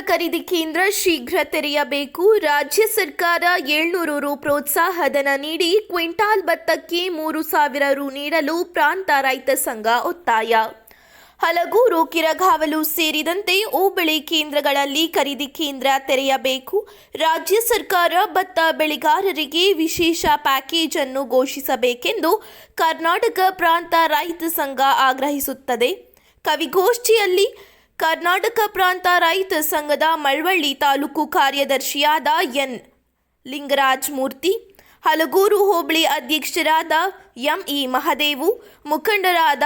ಖರೀದಿ ಕೇಂದ್ರ ಶೀಘ್ರ ತೆರೆಯಬೇಕು. ರಾಜ್ಯ ಸರ್ಕಾರ ಏಳ್ನೂರು ರು ಪ್ರೋತ್ಸಾಹಧನ ನೀಡಿ ಕ್ವಿಂಟಾಲ್ ಭತ್ತಕ್ಕೆ ಮೂರು ಸಾವಿರ ರು ನೀಡಲು ಪ್ರಾಂತ ರೈತ ಸಂಘ ಒತ್ತಾಯ. ಹಲಗೂರು ಕಿರಗಾವಲು ಸೇರಿದಂತೆ ಓಬಳಿ ಕೇಂದ್ರಗಳಲ್ಲಿ ಖರೀದಿ ಕೇಂದ್ರ ತೆರೆಯಬೇಕು. ರಾಜ್ಯ ಸರ್ಕಾರ ಭತ್ತ ಬೆಳೆಗಾರರಿಗೆ ವಿಶೇಷ ಪ್ಯಾಕೇಜ್ ಅನ್ನು ಘೋಷಿಸಬೇಕೆಂದು ಕರ್ನಾಟಕ ಪ್ರಾಂತ ರೈತ ಸಂಘ ಆಗ್ರಹಿಸುತ್ತದೆ. ಕವಿಗೋಷ್ಠಿಯಲ್ಲಿ ಕರ್ನಾಟಕ ಪ್ರಾಂತ ರೈತ ಸಂಘದ ಮಳವಳ್ಳಿ ತಾಲೂಕು ಕಾರ್ಯದರ್ಶಿಯಾದ ಎನ್. ಲಿಂಗರಾಜ್ ಮೂರ್ತಿ, ಹಲಗೂರು ಹೋಬಳಿ ಅಧ್ಯಕ್ಷರಾದ ಎಂ. ಇ. ಮಹದೇವು, ಮುಖಂಡರಾದ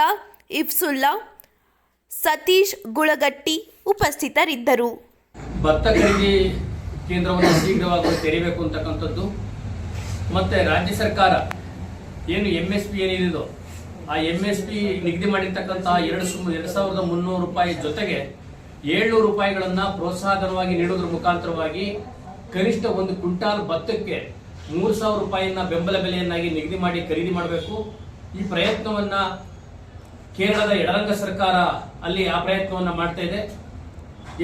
ಇಫ್ಸುಲ್ಲಾ, ಸತೀಶ್ ಗುಳಗಟ್ಟಿ ಉಪಸ್ಥಿತರಿದ್ದರು. ಭತ್ತ ಖರೀದಿ ಕೇಂದ್ರವನ್ನು ಶೀಘ್ರವಾಗಿ ತೆರೀಬೇಕು ಅಂತಕ್ಕಂಥದ್ದು. ಮತ್ತೆ ರಾಜ್ಯ ಸರ್ಕಾರ ಏನು ಎಂ ಎಸ್ ಪಿ ಆ ಎಂ ಎಸ್ ಪಿ ನಿಗದಿ ಮಾಡಿರ್ತಕ್ಕಂತಹ ಎರಡು ಸು ಎರಡು ಸಾವಿರದ ಮುನ್ನೂರು ರೂಪಾಯಿ ಜೊತೆಗೆ ಏಳ್ನೂರು ರೂಪಾಯಿಗಳನ್ನ ಪ್ರೋತ್ಸಾಹಧನವಾಗಿ ನೀಡುವುದರ ಮುಖಾಂತರವಾಗಿ ಕನಿಷ್ಠ ಒಂದು ಕ್ವಿಂಟಾಲ್ ಭತ್ತಕ್ಕೆ ಮೂರು ಸಾವಿರ ರೂಪಾಯಿಯನ್ನ ಬೆಂಬಲ ಬೆಲೆಯನ್ನಾಗಿ ನಿಗದಿ ಮಾಡಿ ಖರೀದಿ ಮಾಡಬೇಕು. ಈ ಪ್ರಯತ್ನವನ್ನ ಕೇರಳದ ಎಡರಂಗ ಸರ್ಕಾರ ಅಲ್ಲಿ ಆ ಪ್ರಯತ್ನವನ್ನ ಮಾಡ್ತಾ ಇದೆ.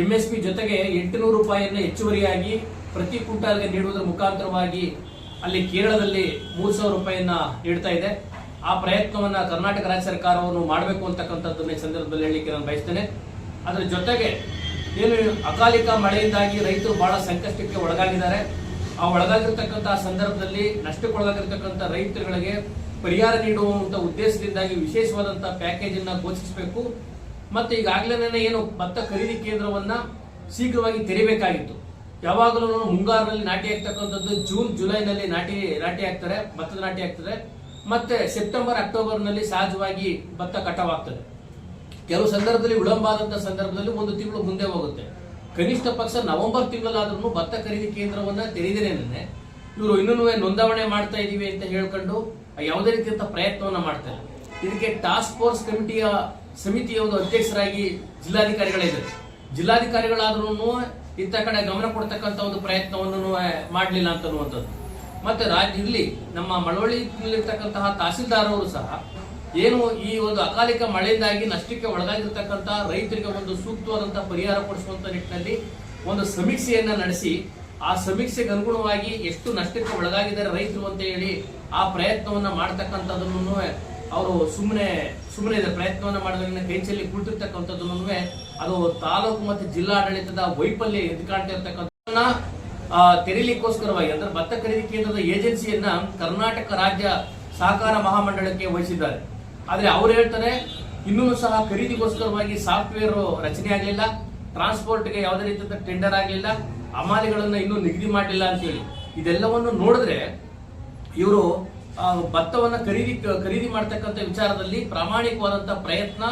ಎಂಎಸ್ಪಿ ಜೊತೆಗೆ ಎಂಟುನೂರು ರೂಪಾಯಿಯನ್ನು ಹೆಚ್ಚುವರಿಯಾಗಿ ಪ್ರತಿ ಕ್ವಿಂಟಾಲ್ಗೆ ನೀಡುವುದರ ಮುಖಾಂತರವಾಗಿ ಅಲ್ಲಿ ಕೇರಳದಲ್ಲಿ ಮೂರು ಸಾವಿರ ರೂಪಾಯಿಯನ್ನ ನೀಡ್ತಾ ಇದೆ. ಆ ಪ್ರಯತ್ನವನ್ನ ಕರ್ನಾಟಕ ರಾಜ್ಯ ಸರ್ಕಾರವನ್ನು ಮಾಡಬೇಕು ಅಂತಕ್ಕಂಥದ್ದನ್ನ ಈ ಸಂದರ್ಭದಲ್ಲಿ ಹೇಳಲಿಕ್ಕೆ ನಾನು ಬಯಸ್ತೇನೆ. ಅದರ ಜೊತೆಗೆ ಏನು ಅಕಾಲಿಕ ಮಳೆಯಿಂದಾಗಿ ರೈತರು ಬಹಳ ಸಂಕಷ್ಟಕ್ಕೆ ಒಳಗಾಗಿದ್ದಾರೆ. ಆ ಒಳಗಾಗಿರ್ತಕ್ಕಂಥ ಸಂದರ್ಭದಲ್ಲಿ ನಷ್ಟಕ್ಕೊಳಗಾಗಿರ್ತಕ್ಕಂಥ ರೈತರುಗಳಿಗೆ ಪರಿಹಾರ ನೀಡುವಂಥ ಉದ್ದೇಶದಿಂದಾಗಿ ವಿಶೇಷವಾದಂತಹ ಪ್ಯಾಕೇಜ್ ಅನ್ನ ಘೋಷಿಸಬೇಕು. ಮತ್ತೆ ಈಗಾಗಲೇ ಏನು ಭತ್ತ ಖರೀದಿ ಕೇಂದ್ರವನ್ನ ಶೀಘ್ರವಾಗಿ ತೆರಿಬೇಕಾಗಿತ್ತು. ಯಾವಾಗಲೂ ಮುಂಗಾರಿನಲ್ಲಿ ನಾಟಿ ಆಗ್ತಕ್ಕಂಥದ್ದು ಜೂನ್, ಜುಲೈನಲ್ಲಿ ನಾಟಿ ನಾಟಿ ಆಗ್ತಾರೆ ಭತ್ತದ ನಾಟಿ ಆಗ್ತದೆ ಮತ್ತೆ ಸೆಪ್ಟೆಂಬರ್, ಅಕ್ಟೋಬರ್ನಲ್ಲಿ ಸಹಜವಾಗಿ ಭತ್ತ ಕಟಾವಾಗ್ತದೆ. ಕೆಲವು ಸಂದರ್ಭದಲ್ಲಿ ವಿಳಂಬ ಆದಂತಹ ಸಂದರ್ಭದಲ್ಲಿ ಒಂದು ತಿಂಗಳು ಮುಂದೆ ಹೋಗುತ್ತೆ. ಕನಿಷ್ಠ ಪಕ್ಷ ನವೆಂಬರ್ ತಿಂಗಳಾದ್ರೂ ಭತ್ತ ಖರೀದಿ ಕೇಂದ್ರವನ್ನ ತೆರೆದಿರೇನೆ ಇವರು ಇನ್ನೂ ನೋಂದಾವಣೆ ಮಾಡ್ತಾ ಇದೀವಿ ಅಂತ ಹೇಳ್ಕೊಂಡು ಯಾವುದೇ ರೀತಿಯಂತ ಪ್ರಯತ್ನವನ್ನ ಮಾಡ್ತಾರೆ ಇದಕ್ಕೆ ಟಾಸ್ಕ್ ಫೋರ್ಸ್ ಕಮಿಟಿಯ ಸಮಿತಿಯ ಒಂದು ಅಧ್ಯಕ್ಷರಾಗಿ ಜಿಲ್ಲಾಧಿಕಾರಿಗಳಿದ್ದಾರೆ. ಜಿಲ್ಲಾಧಿಕಾರಿಗಳಾದ್ರೂ ಇಂಥ ಕಡೆ ಗಮನ ಕೊಡ್ತಕ್ಕಂಥ ಒಂದು ಪ್ರಯತ್ನವನ್ನು ಮಾಡಲಿಲ್ಲ ಅಂತ ಅನ್ನುವಂಥದ್ದು. ಮತ್ತೆ ರಾಜ್ಯ ಇಲ್ಲಿ ನಮ್ಮ ಮಳವಳ್ಳಿಯಲ್ಲಿರ್ತಕ್ಕಂತಹ ತಹಸೀಲ್ದಾರ್ ಅವರು ಸಹ ಏನು ಈ ಒಂದು ಅಕಾಲಿಕ ಮಳೆಯಿಂದಾಗಿ ನಷ್ಟಕ್ಕೆ ಒಳಗಾಗಿರ್ತಕ್ಕಂತಹ ರೈತರಿಗೆ ಒಂದು ಸೂಕ್ತವಾದಂತಹ ಪರಿಹಾರ ಕೊಡಿಸುವಂತ ನಿಟ್ಟಿನಲ್ಲಿ ಒಂದು ಸಮೀಕ್ಷೆಯನ್ನ ನಡೆಸಿ ಆ ಸಮೀಕ್ಷೆಗೆ ಅನುಗುಣವಾಗಿ ಎಷ್ಟು ನಷ್ಟಕ್ಕೆ ಒಳಗಾಗಿದ್ದಾರೆ ರೈತರು ಅಂತ ಹೇಳಿ ಆ ಪ್ರಯತ್ನವನ್ನ ಮಾಡ್ತಕ್ಕಂಥದ್ದನ್ನು ಅವರು ಸುಮ್ಮನೆ ಸುಮ್ಮನೆ ಇದೆ ಪ್ರಯತ್ನವನ್ನ ಮಾಡಿದಾಗ ಬೆಂಚಲ್ಲಿ ಕುಳಿತಿರ್ತಕ್ಕಂಥದ್ದನ್ನು ಅದು ತಾಲೂಕು ಮತ್ತು ಜಿಲ್ಲಾಡಳಿತದ ವೈಫಲ್ಯ ಎದ್ದು ಕಾಣ್ತಾ ಇರ್ತಕ್ಕಂಥ ಆ, ತೆರೀಲಿಕ್ಕೋಸ್ಕರವಾಗಿ ಅಂದ್ರೆ ಭತ್ತ ಖರೀದಿ ಕೇಂದ್ರದ ಏಜೆನ್ಸಿಯನ್ನ ಕರ್ನಾಟಕ ರಾಜ್ಯ ಸಹಕಾರ ಮಹಾಮಂಡಳಕ್ಕೆ ವಹಿಸಿದ್ದಾರೆ. ಆದ್ರೆ ಅವ್ರು ಹೇಳ್ತಾರೆ ಇನ್ನೂ ಸಹ ಖರೀದಿಗೋಸ್ಕರವಾಗಿ ಸಾಫ್ಟ್ವೇರ್ ರಚನೆ ಆಗಲಿಲ್ಲ ಟ್ರಾನ್ಸ್ಪೋರ್ಟ್ಗೆ ಯಾವುದೇ ರೀತಿಯ ಟೆಂಡರ್ ಆಗಲಿಲ್ಲ ಅಮಾಲಿಗಳನ್ನ ಇನ್ನೂ ನಿಗದಿ ಮಾಡಲಿಲ್ಲ ಅಂತೇಳಿ. ಇದೆಲ್ಲವನ್ನು ನೋಡಿದ್ರೆ ಇವರು ಭತ್ತವನ್ನು ಖರೀದಿ ಖರೀದಿ ಮಾಡ್ತಕ್ಕಂಥ ವಿಚಾರದಲ್ಲಿ ಪ್ರಾಮಾಣಿಕವಾದಂತಹ ಪ್ರಯತ್ನ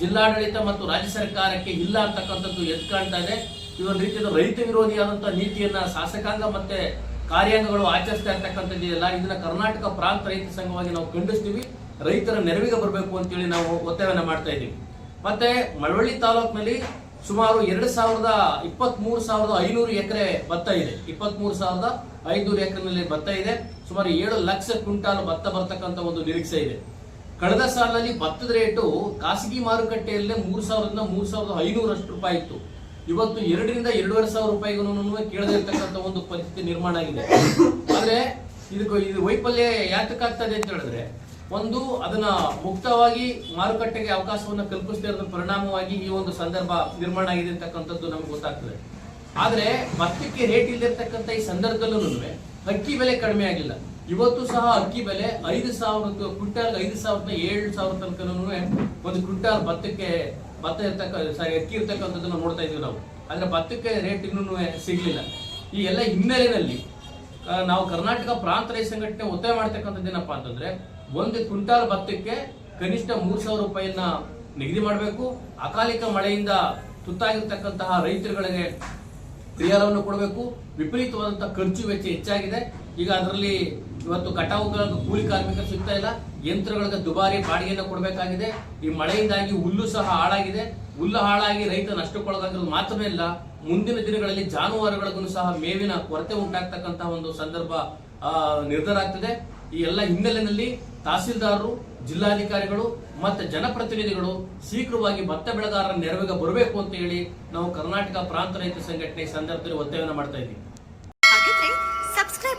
ಜಿಲ್ಲಾಡಳಿತ ಮತ್ತು ರಾಜ್ಯ ಸರ್ಕಾರಕ್ಕೆ ಇಲ್ಲ ಅಂತಕ್ಕಂಥದ್ದು ಎದ್ದು ಕಾಣ್ತಾ ಇದೆ. ಇದೊಂದು ರೀತಿಯ ರೈತ ವಿರೋಧಿ ವಿರೋಧಿಯಾದಂತಹ ನೀತಿಯನ್ನ ಶಾಸಕಾಂಗ ಮತ್ತೆ ಕಾರ್ಯಾಂಗಗಳು ಆಚರಿಸ್ತಾ ಇರ್ತಕ್ಕಂಥದ್ದಿದೆಯಲ್ಲ ಇದನ್ನ ಕರ್ನಾಟಕ ಪ್ರಾಂತ ರೈತ ಸಂಘವಾಗಿ ನಾವು ಖಂಡಿಸ್ತೀವಿ. ರೈತರ ನೆರವಿಗೆ ಬರಬೇಕು ಅಂತೇಳಿ ನಾವು ಒತ್ತಾಯವನ್ನ ಮಾಡ್ತಾ ಇದ್ದೀವಿ. ಮತ್ತೆ ಮಳವಳ್ಳಿ ತಾಲೂಕಿನಲ್ಲಿ ಸುಮಾರು ಎರಡು ಸಾವಿರದ ಇಪ್ಪತ್ತ್ ಮೂರು ಸಾವಿರದ ಐನೂರು ಎಕರೆ ಭತ್ತ ಇದೆ. ಇಪ್ಪತ್ತ್ ಮೂರು ಸಾವಿರದ ಐನೂರು ಎಕರೆನಲ್ಲಿ ಭತ್ತ ಇದೆ. ಸುಮಾರು ಏಳು ಲಕ್ಷ ಕ್ವಿಂಟಾಲ್ ಭತ್ತ ಬರ್ತಕ್ಕಂಥ ಒಂದು ನಿರೀಕ್ಷೆ ಇದೆ. ಕಳೆದ ಸಾಲಿನಲ್ಲಿ ಭತ್ತದ ರೇಟು ಖಾಸಗಿ ಮಾರುಕಟ್ಟೆಯಲ್ಲೇ ಮೂರು ಸಾವಿರದಿಂದ ಮೂರು ಸಾವಿರದ ಐನೂರಷ್ಟು ರೂಪಾಯಿ ಇತ್ತು. ಇವತ್ತು ಎರಡರಿಂದ ಎರಡೂವರೆ ಸಾವಿರ ರೂಪಾಯಿಗೂ ಕೇಳದೇ ಇರ್ತಕ್ಕಂಥ ಒಂದು ಪರಿಸ್ಥಿತಿ ನಿರ್ಮಾಣ ಆಗಿದೆ. ಆದ್ರೆ ಇದಕ್ಕೆ ಇದು ವೈಫಲ್ಯ ಯಾತಕ್ಕಾಗ್ತದೆ ಅಂತ ಹೇಳಿದ್ರೆ ಒಂದು ಅದನ್ನ ಮುಕ್ತವಾಗಿ ಮಾರುಕಟ್ಟೆಗೆ ಅವಕಾಶವನ್ನು ಕಲ್ಪಿಸದೇ ಇರೋದ್ರ ಪರಿಣಾಮವಾಗಿ ಈ ಒಂದು ಸಂದರ್ಭ ನಿರ್ಮಾಣ ಆಗಿದೆ ಅಂತಕ್ಕಂಥದ್ದು ನಮ್ಗೆ ಗೊತ್ತಾಗ್ತದೆ. ಆದ್ರೆ ಭತ್ತಕ್ಕೆ ರೇಟ್ ಇಲ್ಲದಿರ್ತಕ್ಕಂಥ ಈ ಸಂದರ್ಭದಲ್ಲೂ ಅಕ್ಕಿ ಬೆಲೆ ಕಡಿಮೆ ಆಗಿಲ್ಲ. ಇವತ್ತು ಸಹ ಅಕ್ಕಿ ಬೆಲೆ ಐದು ಸಾವಿರದ ಕ್ವಿಂಟಾಲ್ ಐದು ಸಾವಿರದ ಏಳು ಸಾವಿರ ತನಕ ಒಂದು ಕ್ವಿಂಟಾಲ್ ಭತ್ತಕ್ಕೆ ಭತ್ತ ಇರ್ತಕ್ಕ, ಸಾರಿ, ಅಕ್ಕಿ ಇರ್ತಕ್ಕಂಥದ್ದನ್ನು ನೋಡ್ತಾ ಇದ್ದೀವಿ ನಾವು. ಆದರೆ ಭತ್ತಕ್ಕೆ ರೇಟ್ ಇನ್ನೂ ಸಿಗಲಿಲ್ಲ. ಈ ಎಲ್ಲ ಹಿನ್ನೆಲೆಯಲ್ಲಿ ನಾವು ಕರ್ನಾಟಕ ಪ್ರಾಂತ ರೈತ ಸಂಘಟನೆ ಒತ್ತಾಯ ಮಾಡ್ತಕ್ಕಂಥದ್ದು ಏನಪ್ಪಾ ಅಂತಂದ್ರೆ, ಒಂದು ಕ್ವಿಂಟಾಲ್ ಭತ್ತಕ್ಕೆ ಕನಿಷ್ಠ ಮೂರು ಸಾವಿರ ರೂಪಾಯಿಯನ್ನ ನಿಗದಿ ಮಾಡಬೇಕು. ಅಕಾಲಿಕ ಮಳೆಯಿಂದ ತುತ್ತಾಗಿರ್ತಕ್ಕಂತಹ ರೈತರುಗಳಿಗೆ ಪರಿಹಾರವನ್ನು ಕೊಡಬೇಕು. ವಿಪರೀತವಾದಂತಹ ಖರ್ಚು ವೆಚ್ಚ ಹೆಚ್ಚಾಗಿದೆ. ಈಗ ಅದರಲ್ಲಿ ಇವತ್ತು ಕಟಾವುಗಳ ಕೂಲಿ ಕಾರ್ಮಿಕರು ಸಿಗ್ತಾ ಇಲ್ಲ. ಯಂತ್ರಗಳಿಗೆ ದುಬಾರಿ ಬಾಡಿಗೆಯನ್ನು ಕೊಡಬೇಕಾಗಿದೆ. ಈ ಮಳೆಯಿಂದಾಗಿ ಹುಲ್ಲು ಸಹ ಹಾಳಾಗಿದೆ. ಹುಲ್ಲು ಹಾಳಾಗಿ ರೈತ ನಷ್ಟಕ್ಕೊಳಗಾಗಿರೋದು ಮಾತ್ರವೇ ಇಲ್ಲ, ಮುಂದಿನ ದಿನಗಳಲ್ಲಿ ಜಾನುವಾರುಗಳಿಗೂ ಸಹ ಮೇವಿನ ಕೊರತೆ ಉಂಟಾಗ್ತಕ್ಕಂತಹ ಒಂದು ಸಂದರ್ಭ ನಿರ್ಧಾರ ಆಗ್ತದೆ. ಈ ಎಲ್ಲ ಹಿನ್ನೆಲೆಯಲ್ಲಿ ತಹಸೀಲ್ದಾರರು, ಜಿಲ್ಲಾಧಿಕಾರಿಗಳು ಮತ್ತು ಜನಪ್ರತಿನಿಧಿಗಳು ಶೀಘ್ರವಾಗಿ ಭತ್ತ ಬೆಳೆಗಾರರ ನೆರವಿಗೆ ಬರಬೇಕು ಅಂತ ಹೇಳಿ ನಾವು ಕರ್ನಾಟಕ ಪ್ರಾಂತ ರೈತ ಸಂಘಟನೆ ಸಂದರ್ಭದಲ್ಲಿ ಒತ್ತಾಯವನ್ನು ಮಾಡ್ತಾ ಇದ್ದೀವಿ.